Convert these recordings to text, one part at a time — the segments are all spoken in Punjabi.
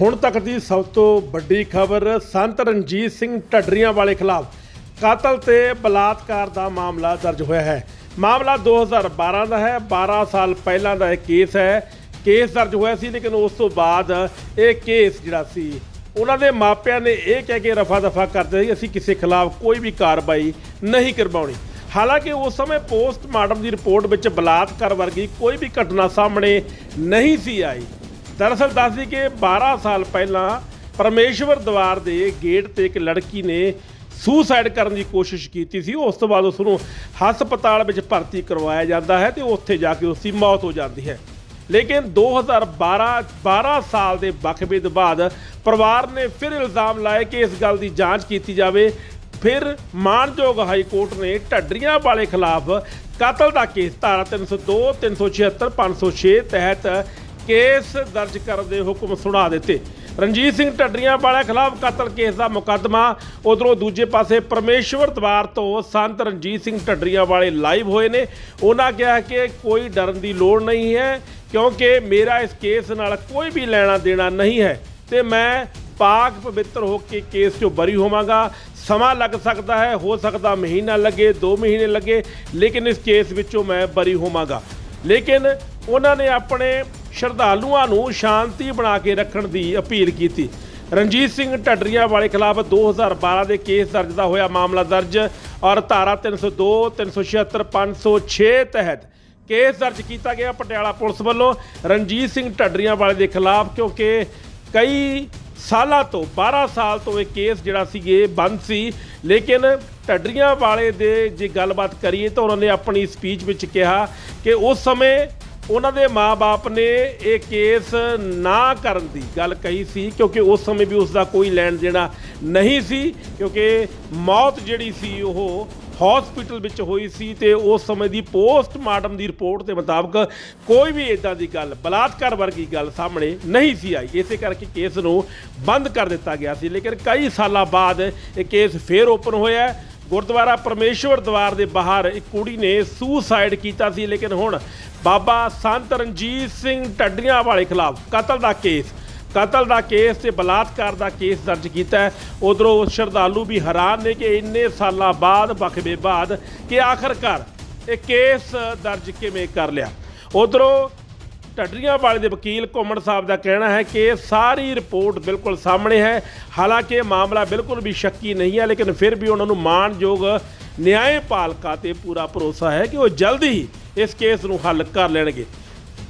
ਹੁਣ ਤੱਕ ਦੀ ਸਭ ਤੋਂ ਵੱਡੀ ਖਬਰ ਸੰਤ ਰਣਜੀਤ ਸਿੰਘ ਢੱਡਰੀਆਂ ਵਾਲੇ ਖਿਲਾਫ ਕਾਤਲ ਤੇ ਬਲਾਤਕਾਰ ਦਾ ਮਾਮਲਾ ਦਰਜ ਹੋਇਆ ਹੈ। ਮਾਮਲਾ 2012 ਦਾ ਹੈ। 12 ਸਾਲ ਪਹਿਲਾਂ ਦਾ ਇਹ ਕੇਸ ਹੈ। ਕੇਸ ਦਰਜ ਹੋਇਆ ਸੀ, ਲੇਕਿਨ ਉਸ ਤੋਂ ਬਾਅਦ ਇਹ ਕੇਸ ਜਿਹੜਾ ਸੀ, ਉਹਨਾਂ ਦੇ ਮਾਪਿਆਂ ਨੇ ਇਹ ਕਹਿ ਕੇ ਰਫਾ ਦਫਾ ਕਰਦੇ ਸੀ, ਅਸੀਂ ਕਿਸੇ ਖਿਲਾਫ ਕੋਈ ਵੀ ਕਾਰਵਾਈ ਨਹੀਂ ਕਰਵਾਉਣੀ। ਹਾਲਾਂਕਿ ਉਸ ਸਮੇਂ ਪੋਸਟਮਾਰਟਮ ਦੀ ਰਿਪੋਰਟ ਵਿੱਚ ਬਲਾਤਕਾਰ ਵਰਗੀ ਕੋਈ ਵੀ ਘਟਨਾ ਸਾਹਮਣੇ ਨਹੀਂ ਸੀ ਆਈ। ਦਰਅਸਲ ਦੱਸਦੀ ਕਿ 12 ਸਾਲ ਪਹਿਲਾਂ ਪਰਮੇਸ਼ਵਰ ਦਵਾਰ ਦੇ ਗੇਟ ਤੇ ਇੱਕ ਲੜਕੀ ਨੇ ਸੁਸਾਈਡ ਕਰਨ ਦੀ ਕੋਸ਼ਿਸ਼ ਕੀਤੀ ਸੀ। ਉਸ ਤੋਂ ਬਾਅਦ ਉਸ ਨੂੰ ਹਸਪਤਾਲ ਵਿੱਚ ਭਰਤੀ ਕਰਵਾਇਆ ਜਾਂਦਾ ਹੈ ਤੇ ਉੱਥੇ ਜਾ ਕੇ ਉਸ ਦੀ ਮੌਤ ਹੋ ਜਾਂਦੀ ਹੈ। ਲੇਕਿਨ 2012 12 ਸਾਲ ਦੇ ਵਕਫੇ ਤੋਂ ਬਾਅਦ ਪਰਿਵਾਰ ਨੇ ਫਿਰ ਇਲਜ਼ਾਮ ਲਾਇਆ ਕਿ ਇਸ ਗੱਲ ਦੀ ਜਾਂਚ ਕੀਤੀ ਜਾਵੇ। ਫਿਰ ਮਾਨਯੋਗ ਹਾਈ ਕੋਰਟ ਨੇ ਢੱਡਰੀਆਂ ਵਾਲੇ ਖਿਲਾਫ ਕਤਲ ਦਾ ਕੇਸ ਧਾਰਾ 302 376 506 ਤਹਿਤ ਕੇਸ ਦਰਜ ਕਰਨ ਦੇ ਹੁਕਮ ਸੁਣਾ ਦਿੱਤੇ। ਰਣਜੀਤ ਸਿੰਘ ਢੱਡਰੀਆਂ ਵਾਲਿਆਂ ਖਿਲਾਫ ਕਤਲ ਕੇਸ ਦਾ ਮੁਕੱਦਮਾ ਉਧਰੋਂ ਦੂਜੇ ਪਾਸੇ ਪਰਮੇਸ਼ਵਰ ਦਵਾਰ ਤੋਂ ਸੰਤ ਰਣਜੀਤ ਸਿੰਘ ਢੱਡਰੀਆਂ ਵਾਲੇ ਲਾਈਵ ਹੋਏ ਨੇ। ਉਹਨਾਂ ਕਿਹਾ ਕਿ ਕੋਈ ਡਰਨ ਦੀ ਲੋੜ ਨਹੀਂ ਹੈ, ਕਿਉਂਕਿ ਮੇਰਾ ਇਸ ਕੇਸ ਨਾਲ ਕੋਈ ਵੀ ਲੈਣਾ ਦੇਣਾ ਨਹੀਂ ਹੈ। ਤੇ ਮੈਂ ਪਾਕ ਪਵਿੱਤਰ ਹੋ ਕੇ ਕੇਸ 'ਚੋਂ ਬਰੀ ਹੋਵਾਂਗਾ। ਸਮਾਂ ਲੱਗ ਸਕਦਾ ਹੈ, ਹੋ ਸਕਦਾ ਮਹੀਨਾ ਲੱਗੇ 2 ਮਹੀਨੇ ਲੱਗੇ, ਲੇਕਿਨ ਇਸ ਕੇਸ ਵਿੱਚੋਂ ਮੈਂ ਬਰੀ ਹੋਵਾਂਗਾ। ਲੇਕਿਨ ਉਹਨਾਂ ਨੇ ਆਪਣੇ ਸ਼ਰਧਾਲੂਆਂ ਨੂੰ ਸ਼ਾਂਤੀ ਬਣਾ ਕੇ ਰੱਖਣ ਦੀ ਅਪੀਲ ਕੀਤੀ। ਰਣਜੀਤ ਸਿੰਘ ਢੱਡਰੀਆਂ ਵਾਲੇ ਖਿਲਾਫ 2012 ਦੇ ਕੇਸ ਦਰਜ ਦਾ ਹੋਇਆ ਮਾਮਲਾ ਦਰਜ ਔਰ ਧਾਰਾ 302 376 506 ਤਹਿਤ ਕੇਸ ਦਰਜ ਕੀਤਾ ਗਿਆ ਪਟਿਆਲਾ ਪੁਲਿਸ ਵੱਲੋਂ। ਰਣਜੀਤ ਸਿੰਘ ਢੱਡਰੀਆਂ ਵਾਲੇ ਦੇ ਖਿਲਾਫ ਕਿਉਂਕਿ ਕਈ ਸਾਲਾਂ ਤੋਂ 12 ਸਾਲ ਤੋਂ ਇਹ ਕੇਸ ਜਿਹੜਾ ਸੀਗੇ ਬੰਦ ਸੀ। ਲੇਕਿਨ ਢੱਡਰੀਆਂ ਵਾਲੇ ਦੇ ਜੇ ਗੱਲਬਾਤ ਕਰੀਏ ਤਾਂ ਉਹਨਾਂ ਨੇ ਆਪਣੀ ਸਪੀਚ ਵਿੱਚ ਕਿਹਾ ਕਿ ਉਸ ਸਮੇਂ ਉਹਨਾਂ ਦੇ ਮਾਪੇ ਨੇ ਇਹ ਕੇਸ ਨਾ ਕਰਨ ਦੀ ਗੱਲ ਕਹੀ ਸੀ, ਕਿਉਂਕਿ ਉਸ ਸਮੇਂ ਵੀ ਉਸ ਦਾ ਕੋਈ ਲੈਣ ਦੇਣਾ ਨਹੀਂ ਸੀ, ਕਿਉਂਕਿ ਮੌਤ ਜਿਹੜੀ ਸੀ ਉਹ ਹਸਪੀਟਲ ਵਿੱਚ ਹੋਈ ਸੀ ਤੇ ਉਸ ਸਮੇਂ ਦੀ ਪੋਸਟਮਾਰਟਮ ਦੀ ਰਿਪੋਰਟ ਦੇ ਮੁਤਾਬਕ ਕੋਈ ਵੀ ਇਦਾਂ ਦੀ ਗੱਲ, ਬਲਾਤਕਾਰ ਵਰਗੀ ਗੱਲ ਸਾਹਮਣੇ ਨਹੀਂ ਸੀ ਆਈ। ਇਸੇ ਕਰਕੇ ਕੇਸ ਨੂੰ ਬੰਦ ਕਰ ਦਿੱਤਾ ਗਿਆ ਸੀ। ਲੇਕਿਨ ਕਈ ਸਾਲਾਂ ਬਾਅਦ ਇਹ ਕੇਸ ਫੇਰ ਓਪਨ ਹੋਇਆ ਗੁਰਦੁਆਰਾ ਪਰਮੇਸ਼ਵਰ ਦਵਾਰ ਦੇ ਬਾਹਰ ਇੱਕ ਕੁੜੀ ਨੇ ਸੂਸਾਈਡ ਕੀਤਾ ਸੀ, ਲੇਕਿਨ ਹੁਣ ਬਾਬਾ ਸੰਤ ਰਣਜੀਤ ਸਿੰਘ ਟੱਡੀਆਂ ਵਾਲੇ ਖਿਲਾਫ ਕਤਲ ਦਾ ਕੇਸ, ਕਤਲ ਦਾ ਕੇਸ ਤੇ ਬਲਾਤਕਾਰ ਦਾ ਕੇਸ ਦਰਜ ਕੀਤਾ ਹੈ। ਉਧਰੋਂ ਸ਼ਰਧਾਲੂ ਵੀ ਹੈਰਾਨ ਨੇ ਕਿ ਇੰਨੇ ਸਾਲਾਂ ਬਾਅਦ ਵਕਫੇ ਬਾਅਦ ਕਿ ਆਖਰਕਾਰ ਇਹ ਕੇਸ ਦਰਜ ਕਿਵੇਂ ਕਰ ਲਿਆ। ਉਧਰੋਂ ਢੱਡਰੀਆਂ ਵਾਲੇ ਦੇ ਵਕੀਲ ਘੁੰਮਣ ਸਾਹਿਬ ਦਾ ਕਹਿਣਾ ਹੈ ਕਿ ਸਾਰੀ ਰਿਪੋਰਟ ਬਿਲਕੁਲ ਸਾਹਮਣੇ ਹੈ। ਹਾਲਾਂਕਿ ਮਾਮਲਾ ਬਿਲਕੁਲ ਵੀ ਸ਼ੱਕੀ ਨਹੀਂ ਹੈ, ਲੇਕਿਨ ਫਿਰ ਵੀ ਉਹਨਾਂ ਨੂੰ ਮਾਣਯੋਗ ਨਿਆਂਪਾਲਕਾ ਤੇ ਪੂਰਾ ਭਰੋਸਾ ਹੈ ਕਿ ਉਹ ਜਲਦੀ ਹੀ ਇਸ ਕੇਸ ਨੂੰ ਹੱਲ ਕਰ ਲੈਣਗੇ।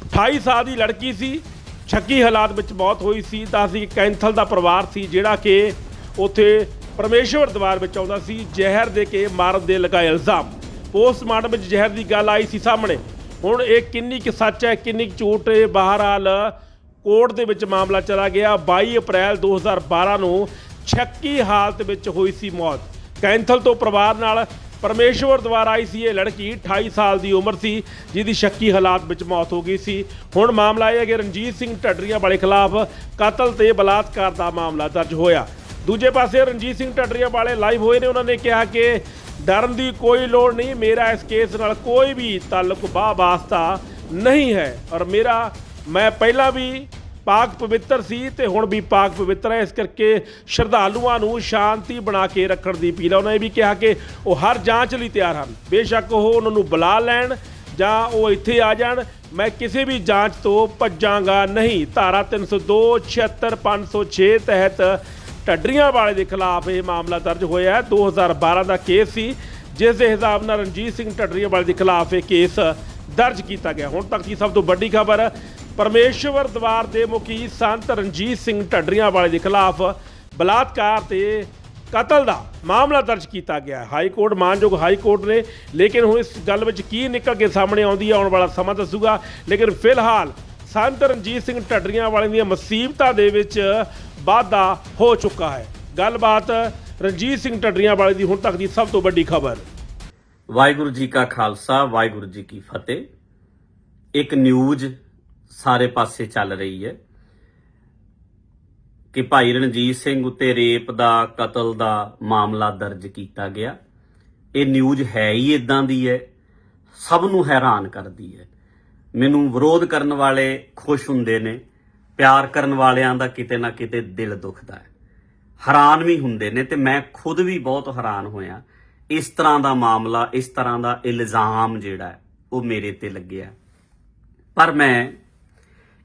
28 ਸਾਲ ਦੀ ਲੜਕੀ ਸੀ, ਸ਼ੱਕੀ ਹਾਲਾਤ ਵਿੱਚ ਮੌਤ ਹੋਈ ਸੀ ਦੱਸਦੀ ਕਿ ਕੈਂਥਲ ਦਾ ਪਰਿਵਾਰ ਸੀ ਜਿਹੜਾ ਕਿ ਉੱਥੇ ਪਰਮੇਸ਼ਵਰ ਦਵਾਰ ਵਿੱਚ ਆਉਂਦਾ ਸੀ, ਜ਼ਹਿਰ ਦੇ ਕੇ ਮਾਰਨ ਦੇ ਲਗਾਏ ਇਲਜ਼ਾਮ। ਪੋਸਟਮਾਰਟਮ ਵਿੱਚ ਜ਼ਹਿਰ ਦੀ ਗੱਲ ਆਈ ਸੀ ਸਾਹਮਣੇ। ਹੁਣ ਇਹ ਕਿੰਨੀ ਕਿ ਸੱਚ ਹੈ, ਕਿੰਨੀ ਕੁ ਝੂਠ ਹੈ ਬਹਰਾਲ ਕੋਰਟ ਦੇ ਵਿੱਚ ਮਾਮਲਾ ਚਲਾ ਗਿਆ। 22 ਅਪ੍ਰੈਲ 2012 ਨੂੰ ਸ਼ੱਕੀ ਹਾਲਤ ਵਿੱਚ ਹੋਈ ਸੀ ਮੌਤ। ਕੈਂਥਲ ਤੋਂ ਪਰਿਵਾਰ ਨਾਲ ਪਰਮੇਸ਼ਵਰ ਦੁਆਰਾ ਆਈ ਸੀ ਇਹ ਲੜਕੀ 28 ਸਾਲ ਦੀ ਉਮਰ ਸੀ, ਜਿਹਦੀ ਸ਼ੱਕੀ ਹਾਲਾਤ ਵਿੱਚ ਮੌਤ ਹੋ ਗਈ ਸੀ। ਹੁਣ ਮਾਮਲਾ ਇਹ ਹੈ ਕਿ ਰਣਜੀਤ ਸਿੰਘ ਢੱਡਰੀਆਂ ਵਾਲੇ ਖਿਲਾਫ ਕਤਲ ਤੇ ਬਲਾਤਕਾਰ ਦਾ ਮਾਮਲਾ ਦਰਜ ਹੋਇਆ। ਦੂਜੇ ਪਾਸੇ ਰਣਜੀਤ ਸਿੰਘ ਢੱਡਰੀਆਂ ਵਾਲੇ ਲਾਈਵ ਹੋਏ ਨੇ, ਉਹਨਾਂ ਨੇ ਕਿਹਾ ਕਿ ਡਰਨ ਦੀ ਕੋਈ ਲੋੜ ਨਹੀਂ। ਮੇਰਾ ਇਸ ਕੇਸ ਨਾਲ ਕੋਈ ਵੀ ਤਾਲੁਕ ਬਾ ਵਾਸਤਾ ਨਹੀਂ ਹੈ। ਔਰ ਮੇਰਾ, ਮੈਂ ਪਹਿਲਾਂ ਵੀ ਪਾਕ ਪਵਿੱਤਰ ਸੀ ਤੇ ਹੁਣ ਵੀ ਪਾਕ ਪਵਿੱਤਰ ਹੈ। ਇਸ ਕਰਕੇ ਸ਼ਰਧਾਲੂਆਂ ਨੂੰ ਸ਼ਾਂਤੀ ਬਣਾ ਕੇ ਰੱਖਣ ਦੀ ਅਪੀਲ ਹੈ। ਉਹਨਾਂ ਨੇ ਵੀ ਕਿਹਾ ਕਿ ਉਹ ਹਰ ਜਾਂਚ ਲਈ ਤਿਆਰ ਹਨ। ਬੇਸ਼ੱਕ ਉਹ ਉਹਨਾਂ ਨੂੰ ਬੁਲਾ ਲੈਣ ਜਾਂ ਉਹ ਇੱਥੇ ਆ ਜਾਣ। ਮੈਂ ਕਿਸੇ ਵੀ ਜਾਂਚ ਤੋਂ ਭੱਜਾਂਗਾ ਨਹੀਂ। ਧਾਰਾ 302 76 506 ਤਹਿਤ ਢੱਡਰੀਆਂ ਵਾਲੇ ਦੇ ਖਿਲਾਫ ਇਹ ਮਾਮਲਾ ਦਰਜ ਹੋਇਆ ਹੈ। 2012 ਦਾ ਕੇਸ ਸੀ, ਜਿਸ ਦੇ ਹਿਸਾਬ ਨਾਲ ਰਣਜੀਤ ਸਿੰਘ ਢੱਡਰੀਆਂ ਵਾਲੇ ਦੇ ਖਿਲਾਫ ਇਹ ਕੇਸ ਦਰਜ ਕੀਤਾ ਗਿਆ। ਹੁਣ ਤੱਕ ਦੀ ਸਭ ਤੋਂ ਵੱਡੀ ਖਬਰ, ਪਰਮੇਸ਼ਵਰ ਦਵਾਰ ਦੇ ਮੁਖੀ ਸੰਤ ਰਣਜੀਤ ਸਿੰਘ ਢੱਡਰੀਆਂ ਵਾਲੇ ਦੇ ਖਿਲਾਫ ਬਲਾਤਕਾਰ ਤੇ ਕਤਲ ਦਾ ਮਾਮਲਾ ਦਰਜ ਕੀਤਾ ਗਿਆ। ਹਾਈ ਕੋਰਟ ਮਾਨਯੋਗ ਹਾਈ ਕੋਰਟ ਨੇ, ਲੇਕਿਨ ਹੁਣ ਇਸ ਗੱਲ ਵਿੱਚ ਕੀ ਨਿਕਲ ਕੇ ਸਾਹਮਣੇ ਆਉਂਦੀ ਹੈ, ਆਉਣ ਵਾਲਾ ਸਮਾਂ ਦੱਸੂਗਾ। ਲੇਕਿਨ ਫਿਲਹਾਲ ਸੰਤ ਰਣਜੀਤ ਸਿੰਘ ਢੱਡਰੀਆਂ ਵਾਲੇ ਦੀਆਂ ਮੁਸੀਬਤਾਂ ਦੇ ਵਿੱਚ ਵਾਧਾ ਹੋ ਚੁੱਕਾ ਹੈ। ਗੱਲਬਾਤ ਰਣਜੀਤ ਸਿੰਘ ਟੱਡਰੀਆਂ ਵਾਲੇ ਦੀ ਹੁਣ ਤੱਕ ਦੀ ਸਭ ਤੋਂ ਵੱਡੀ ਖਬਰ। ਵਾਹਿਗੁਰੂ ਜੀ ਕਾ ਖਾਲਸਾ, ਵਾਹਿਗੁਰੂ ਜੀ ਕੀ ਫਤਿਹ। ਇੱਕ ਨਿਊਜ਼ ਸਾਰੇ ਪਾਸੇ ਚੱਲ ਰਹੀ ਹੈ ਕਿ ਭਾਈ ਰਣਜੀਤ ਸਿੰਘ ਉੱਤੇ ਰੇਪ ਦਾ, ਕਤਲ ਦਾ ਮਾਮਲਾ ਦਰਜ ਕੀਤਾ ਗਿਆ। ਇਹ ਨਿਊਜ਼ ਹੈ ਹੀ ਇਦਾਂ ਦੀ ਹੈ, ਸਭ ਨੂੰ ਹੈਰਾਨ ਕਰਦੀ ਹੈ। ਮੈਨੂੰ ਵਿਰੋਧ ਕਰਨ ਵਾਲੇ ਖੁਸ਼ ਹੁੰਦੇ ਨੇ ਪਿਆਰ ਕਰਨ ਵਾਲਿਆਂ ਦਾ ਕਿਤੇ ਨਾ ਕਿਤੇ ਦਿਲ ਦੁਖਦਾ ਹੈ। ਹੈਰਾਨ ਵੀ ਹੁੰਦੇ ਨੇ ਤੇ ਮੈਂ ਖੁਦ ਵੀ ਬਹੁਤ ਹੈਰਾਨ ਹੋਇਆ। ਇਸ ਤਰ੍ਹਾਂ ਦਾ ਮਾਮਲਾ, ਇਸ ਤਰ੍ਹਾਂ ਦਾ ਇਲਜ਼ਾਮ ਜਿਹੜਾ ਉਹ ਮੇਰੇ ਤੇ ਲੱਗਿਆ ਪਰ ਮੈਂ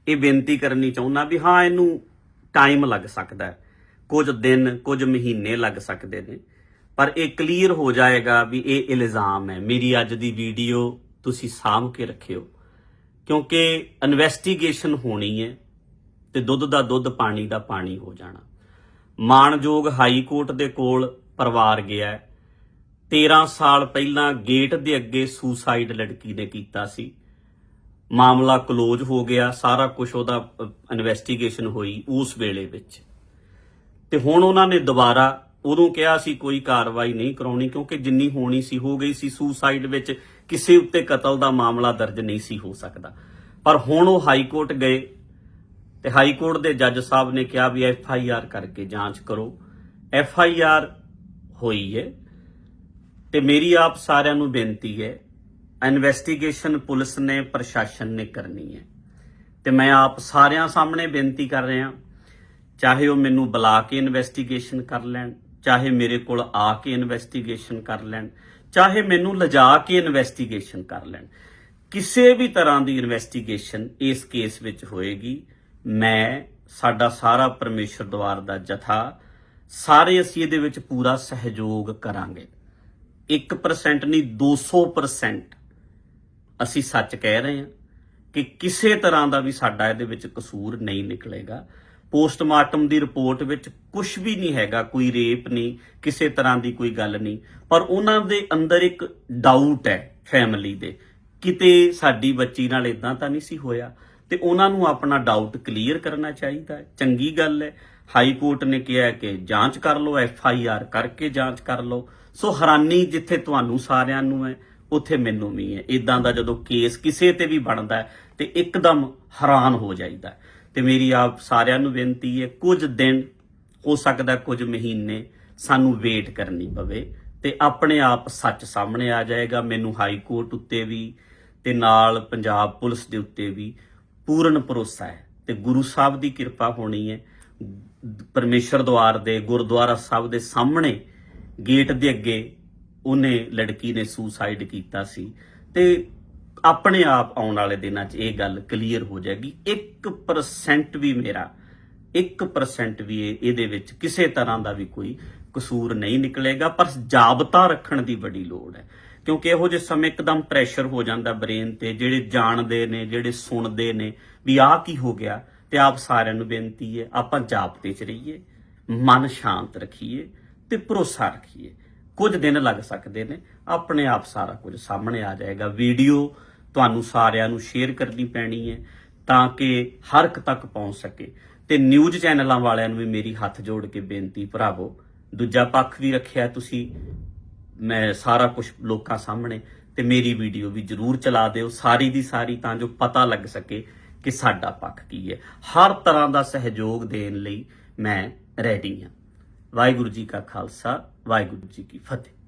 ਇਹ ਬੇਨਤੀ ਕਰਨੀ ਚਾਹੁੰਦਾ ਵੀ ਹਾਂ, ਇਹਨੂੰ ਟਾਈਮ ਲੱਗ ਸਕਦਾ ਹੈ। ਕੁਝ ਦਿਨ, ਕੁਝ ਮਹੀਨੇ ਲੱਗ ਸਕਦੇ ਨੇ। ਪਰ ਇਹ ਕਲੀਅਰ ਹੋ ਜਾਏਗਾ ਵੀ ਇਹ ਇਲਜ਼ਾਮ ਹੈ। ਮੇਰੀ ਅੱਜ ਦੀ ਵੀਡੀਓ ਤੁਸੀਂ ਸਾਂਭ ਕੇ ਰੱਖਿਓ। ਕਿਉਂਕਿ ਇਨਵੈਸਟੀਗੇਸ਼ਨ ਹੋਣੀ ਹੈ। ਤੇ ਦੁੱਧ ਦਾ ਦੁੱਧ, ਪਾਣੀ ਦਾ ਪਾਣੀ ਹੋ ਜਾਣਾ। ਮਾਣਯੋਗ ਹਾਈ ਕੋਰਟ ਦੇ ਕੋਲ ਪਰਿਵਾਰ ਗਿਆ। ਹੈ 13 ਸਾਲ ਪਹਿਲਾਂ ਗੇਟ ਦੇ ਅੱਗੇ ਸੁਸਾਈਡ ਲੜਕੀ ਨੇ ਕੀਤਾ ਸੀ। ਮਾਮਲਾ ਕਲੋਜ਼ ਹੋ ਗਿਆ, ਸਾਰਾ ਕੁਝ ਉਹਦਾ ਇਨਵੈਸਟੀਗੇਸ਼ਨ ਹੋਈ ਉਸ ਵੇਲੇ ਵਿੱਚ। ਤੇ ਹੁਣ ਉਹਨਾਂ ਨੇ ਦੁਬਾਰਾ ਉਦੋਂ ਕਿਹਾ ਸੀ, ਕੋਈ ਕਾਰਵਾਈ ਨਹੀਂ ਕਰਾਉਣੀ, ਕਿਉਂਕਿ ਜਿੰਨੀ ਹੋਣੀ ਸੀ, ਹੋ ਗਈ ਸੀ। ਸੁਸਾਈਡ ਵਿੱਚ ਕਿਸੇ ਉੱਤੇ ਕਤਲ ਦਾ ਮਾਮਲਾ ਦਰਜ ਨਹੀਂ ਸੀ, ਹੋ ਸਕਦਾ। ਪਰ ਹੁਣ ਉਹ ਹਾਈ ਕੋਰਟ ਗਏ ਤੇ ਹਾਈ ਕੋਰਟ ਦੇ ਜੱਜ ਸਾਹਿਬ ਨੇ ਕਿਹਾ ਵੀ ਐਫ ਆਈ ਆਰ ਕਰਕੇ ਜਾਂਚ ਕਰੋ। ਐਫ ਆਈ ਆਰ ਹੋਈ ਹੈ ਤੇ ਮੇਰੀ ਆਪ ਸਾਰਿਆਂ ਨੂੰ ਬੇਨਤੀ ਹੈ ਇਨਵੈਸਟੀਗੇਸ਼ਨ ਪੁਲਿਸ ਨੇ, ਪ੍ਰਸ਼ਾਸਨ ਨੇ ਕਰਨੀ ਹੈ ਤੇ ਮੈਂ ਆਪ ਸਾਰਿਆਂ ਸਾਹਮਣੇ ਬੇਨਤੀ ਕਰ ਰਿਹਾ, ਚਾਹੇ ਉਹ ਮੈਨੂੰ ਬੁਲਾ ਕੇ ਇਨਵੈਸਟੀਗੇਸ਼ਨ ਕਰ ਲੈਣ, ਚਾਹੇ ਮੇਰੇ ਕੋਲ ਆ ਕੇ ਇਨਵੈਸਟੀਗੇਸ਼ਨ ਕਰ ਲੈਣ, ਚਾਹੇ ਮੈਨੂੰ ਲਿਜਾ ਕੇ ਇਨਵੈਸਟੀਗੇਸ਼ਨ ਕਰ ਲੈਣ। ਕਿਸੇ ਵੀ ਤਰ੍ਹਾਂ ਦੀ ਇਨਵੈਸਟੀਗੇਸ਼ਨ ਇਸ ਕੇਸ ਵਿੱਚ ਹੋਏਗੀ। ਮੈਂ, ਸਾਡਾ ਸਾਰਾ ਪਰਮੇਸ਼ਰ ਦਵਾਰ ਦਾ ਜਥਾ, ਸਾਰੇ ਅਸੀਂ ਇਹਦੇ ਵਿੱਚ ਪੂਰਾ ਸਹਿਯੋਗ ਕਰਾਂਗੇ। 1% ਨਹੀਂ 200% ਅਸੀਂ ਸੱਚ ਕਹਿ ਰਹੇ ਹਾਂ ਕਿ ਕਿਸੇ ਤਰ੍ਹਾਂ ਦਾ ਵੀ ਸਾਡਾ ਇਹਦੇ ਵਿੱਚ ਕਸੂਰ ਨਹੀਂ ਨਿਕਲੇਗਾ। ਪੋਸਟਮਾਰਟਮ ਦੀ ਰਿਪੋਰਟ ਵਿੱਚ ਕੁਝ ਵੀ ਨਹੀਂ ਹੈਗਾ, ਕੋਈ ਰੇਪ ਨਹੀਂ, ਕਿਸੇ ਤਰ੍ਹਾਂ ਦੀ ਕੋਈ ਗੱਲ ਨਹੀਂ। ਪਰ ਉਹਨਾਂ ਦੇ ਅੰਦਰ ਇੱਕ ਡਾਊਟ ਹੈ ਫੈਮਿਲੀ ਦੇ। ਕਿਤੇ ਸਾਡੀ ਬੱਚੀ ਨਾਲ ਇਦਾਂ ਤਾਂ ਨਹੀਂ ਸੀ ਹੋਇਆ? ਤੇ ਉਹਨਾਂ ਨੂੰ ਆਪਣਾ ਡਾਊਟ ਕਲੀਅਰ ਕਰਨਾ ਚਾਹੀਦਾ ਹੈ। ਚੰਗੀ ਗੱਲ ਹੈ। ਹਾਈ ਕੋਰਟ ਨੇ ਕਿਹਾ ਕਿ ਜਾਂਚ ਕਰ ਲਓ ਐਫ ਆਈ ਆਰ ਕਰਕੇ ਜਾਂਚ ਕਰ ਲਓ। ਸੋ ਹੈਰਾਨੀ ਜਿੱਥੇ ਤੁਹਾਨੂੰ ਸਾਰਿਆਂ ਨੂੰ ਹੈ, ਉੱਥੇ ਮੈਨੂੰ ਵੀ ਹੈ। ਇਦਾਂ ਦਾ ਜਦੋਂ ਕੇਸ ਕਿਸੇ ਤੇ ਵੀ ਬਣਦਾ ਹੈ, ਤੇ ਇੱਕਦਮ ਹੈਰਾਨ ਹੋ ਜਾਈਦਾ ਹੈ। ਤੇ ਮੇਰੀ ਆਪ ਸਾਰਿਆਂ ਨੂੰ ਬੇਨਤੀ ਹੈ, ਕੁਝ ਦਿਨ, ਹੋ ਸਕਦਾ ਕੁਝ ਮਹੀਨੇ ਸਾਨੂੰ ਵੇਟ ਕਰਨੀ ਪਵੇ ਤੇ ਆਪਣੇ ਆਪ ਸੱਚ ਸਾਹਮਣੇ ਆ ਜਾਏਗਾ। ਮੈਨੂੰ ਹਾਈ ਕੋਰਟ ਉੱਤੇ ਵੀ ਤੇ ਨਾਲ ਪੰਜਾਬ ਪੁਲਿਸ ਦੇ ਉੱਤੇ ਵੀ। ਪੂਰਨ ਭਰੋਸਾ ਹੈ ਤੇ ਗੁਰੂ ਸਾਹਿਬ ਦੀ ਕਿਰਪਾ ਹੋਣੀ ਹੈ। ਪਰਮੇਸ਼ਰ ਦਵਾਰ ਦੇ, ਗੁਰਦੁਆਰਾ ਸਾਹਿਬ ਦੇ ਸਾਹਮਣੇ ਗੇਟ ਦੇ ਅੱਗੇ ਉਹਨੇ ਲੜਕੀ ਨੇ ਸੁਸਾਈਡ ਕੀਤਾ ਸੀ। ਤੇ ਆਪਣੇ ਆਪ ਆਉਣ ਵਾਲੇ ਦਿਨਾਂ 'ਚ ਇਹ ਗੱਲ ਕਲੀਅਰ ਹੋ ਜਾਏਗੀ। 1% ਵੀ ਮੇਰਾ 1% ਵੀ ਇਹਦੇ ਵਿੱਚ ਕਿਸੇ ਤਰ੍ਹਾਂ ਦਾ ਵੀ ਕੋਈ ਕਸੂਰ ਨਹੀਂ ਨਿਕਲੇਗਾ। ਪਰ ਜਾਬਤਾ ਰੱਖਣ ਦੀ ਬੜੀ ਲੋੜ ਹੈ। ਕਿਉਂਕਿ ਇਹੋ ਜਿਹੇ ਸਮੇਂ ਇੱਕਦਮ ਪ੍ਰੈਸ਼ਰ ਹੋ ਜਾਂਦਾ ਬ੍ਰੇਨ ਤੇ, ਜਿਹੜੇ ਜਾਣਦੇ ਨੇ, ਜਿਹੜੇ ਸੁਣਦੇ ਨੇ ਵੀ ਆਹ ਕੀ ਹੋ ਗਿਆ ਤੇ ਆਪ ਸਾਰਿਆਂ ਨੂੰ ਬੇਨਤੀ ਹੈ, ਆਪਾਂ ਜਾਬਤੇ 'ਚ ਰਹੀਏ, ਮਨ ਸ਼ਾਂਤ ਰੱਖੀਏ ਤੇ ਭਰੋਸਾ ਰੱਖੀਏ। ਕੁਝ ਦਿਨ ਲੱਗ ਸਕਦੇ ਨੇ, ਆਪਣੇ ਆਪ ਸਾਰਾ ਕੁਝ ਸਾਹਮਣੇ ਆ ਜਾਏਗਾ। ਵੀਡੀਓ ਤੁਹਾਨੂੰ ਸਾਰਿਆਂ ਨੂੰ ਸ਼ੇਅਰ ਕਰਨੀ ਪੈਣੀ ਹੈ ਤਾਂ ਕਿ ਹਰ ਇੱਕ ਤੱਕ ਪਹੁੰਚ ਸਕੇ। ਤੇ ਨਿਊਜ਼ ਚੈਨਲਾਂ ਵਾਲਿਆਂ ਨੂੰ ਵੀ ਮੇਰੀ ਹੱਥ ਜੋੜ ਕੇ ਬੇਨਤੀ, ਭਰਾਵੋ, ਦੂਜਾ ਪੱਖ ਵੀ ਰੱਖਿਆ ਤੁਸੀਂ ਮੈਂ ਸਾਰਾ ਕੁਝ ਲੋਕਾਂ ਸਾਹਮਣੇ ਤੇ ਮੇਰੀ ਵੀਡੀਓ ਵੀ ਜਰੂਰ ਚਲਾ ਦਿਓ ਸਾਰੀ ਦੀ ਸਾਰੀ ਤਾਂ ਜੋ ਪਤਾ ਲੱਗ ਸਕੇ ਕਿ ਸਾਡਾ ਪੱਖ ਕੀ ਹੈ। ਹਰ ਤਰ੍ਹਾਂ ਦਾ ਸਹਿਯੋਗ ਦੇਣ ਲਈ ਮੈਂ ਰੈਡੀ ਹਾਂ। ਵਾਹਿਗੁਰੂ ਜੀ ਕਾ ਖਾਲਸਾ, ਵਾਹਿਗੁਰੂ ਜੀ ਕੀ ਫਤਿਹ।